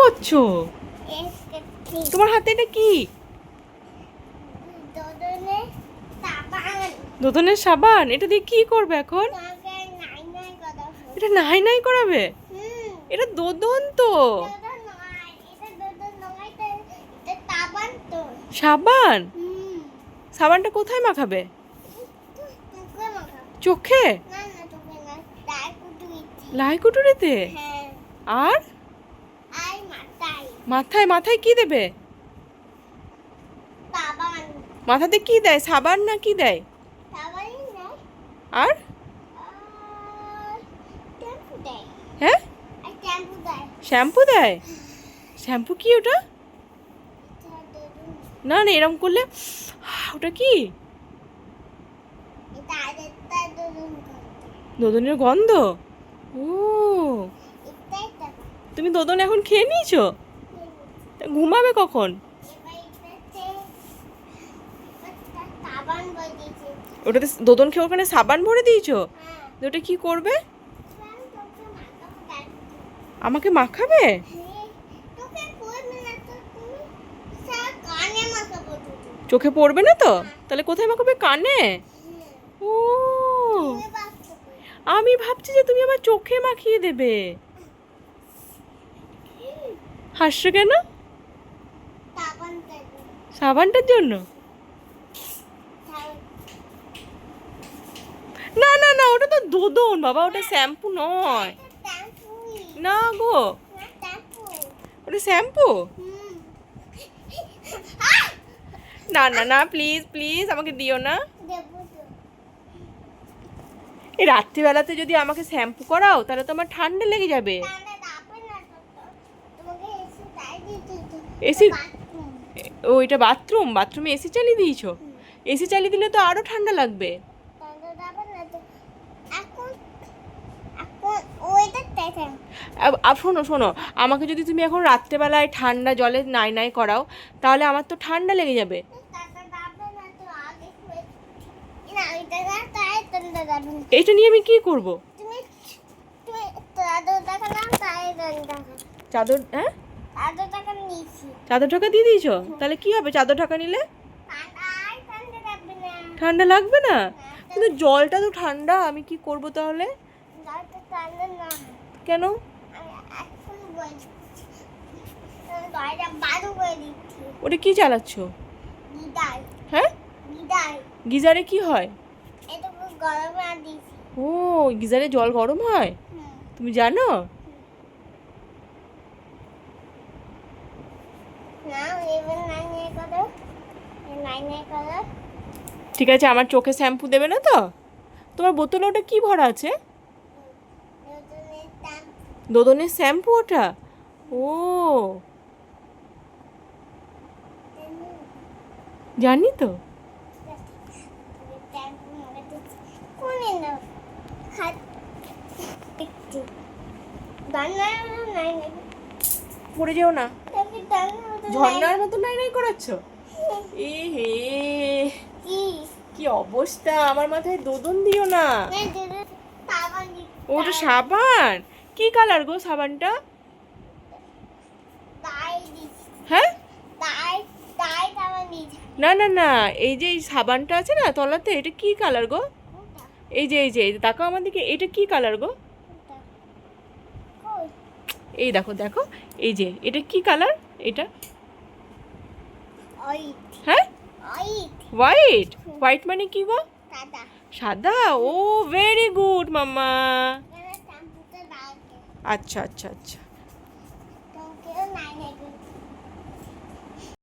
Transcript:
করছ? তোমার হাতে এটা কি? দোদনের সাবান? এটা দিয়ে কি করবে এখন? এটা নাই নাই করাবে? এটা দোদন তো। সাবান? সাবানটা কোথায় মাখাবে? চোখে? লাই কুটুরিতে? হ্যাঁ। আর? মাথায় মাথায় কি দেবে? মাথাতে কি দেয়? সাবান না কি দেয়? আর? হ্যাঁ? শ্যাম্পু দেয়। শ্যাম্পু কি ওটা? না না এরম করলে ওটা কি? দোদনের গন্ধ? ও। তুমি দোদন এখন খেয়ে নিয়েছো? ঘুমাবে কখন? ওটাতে দোদন খেয়ে ওখানে সাবান ভরে দিয়েছ? হ্যাঁ। ওটা কি করবে? আমাকে মাখাবে? হ্যাঁ, চোখে পড়বে না তো? তাহলে কোথায় মাখাবে? কানে? ও। আমি ভাবছি যে তুমি আমার চোখে মাখিয়ে দেবে। হাসছো কেন? সাবানটার জন্য না না না ওটা তো দোদন বাবা ওটা শ্যাম্পু নয় না গো ওটা শ্যাম্পু না না না প্লিজ প্লিজ আমাকে দিও না এই রাত্রিবেলাতে যদি আমাকে শ্যাম্পু করাও তাহলে তো আমার ঠান্ডা লেগে যাবে এসি তাই দিতে তো। AC bathroom. ও এটা বাথরুম বাথরুমে এসি চালিয়ে দিয়েছ? এসি চালিয়ে দিলে তো আরও ঠান্ডা লাগবে। আব শোনো শোনো আমাকে যদি তুমি এখন রাত্রেবেলায় ঠান্ডা জলে নাই নাই করাও তাহলে আমার তো ঠান্ডা লেগে যাবে। এইটা নিয়ে আমি কি করব? চাদর হ্যাঁ? চাদর ঢাকা দিয়ে দিয়েছ? তাহলে কি হবে? চাদর ঢাকা নিলে? ঠান্ডা লাগবে না। কিন্তু জলটা তো ঠান্ডা আমি কি করব তাহলে? কেন? ওটা কি চালাচ্ছ? হ্যাঁ? গিজারে কি হয়? ও গিজারে জল গরম হয়? তুমি জানো না এবার নাই নাই করো নাই নাই করো ঠিক আছে আমার চোখে শ্যাম্পু দেবে না তো? তোমার বোতলে ওটা কি ভরা আছে? দোদনের শ্যাম্পু ওটা? ও। জানি তো। পড়ে যেও না। ঝর্ণার মতো নাই নাই করাচ্ছ? এ হে। কি অবস্থা? আমার মাথায় দোদন দিও না। ওটা সাবান? কি কালার গো সাবানটা? হ্যাঁ? না না না এই যে এই সাবানটা আছে না তলাতে এটা কি কালার গো? এই যে এই যে এই যে, তাকাও আমার দিকে এটা কি কালার গো? এই দেখো দেখো এই যে এটা কি কালার? এটা? হ্যাঁ? হোয়াইট হোয়াইট মানে কি গো? সাদা। ও ভেরি গুড মাম্মা। আচ্ছা আচ্ছা আচ্ছা।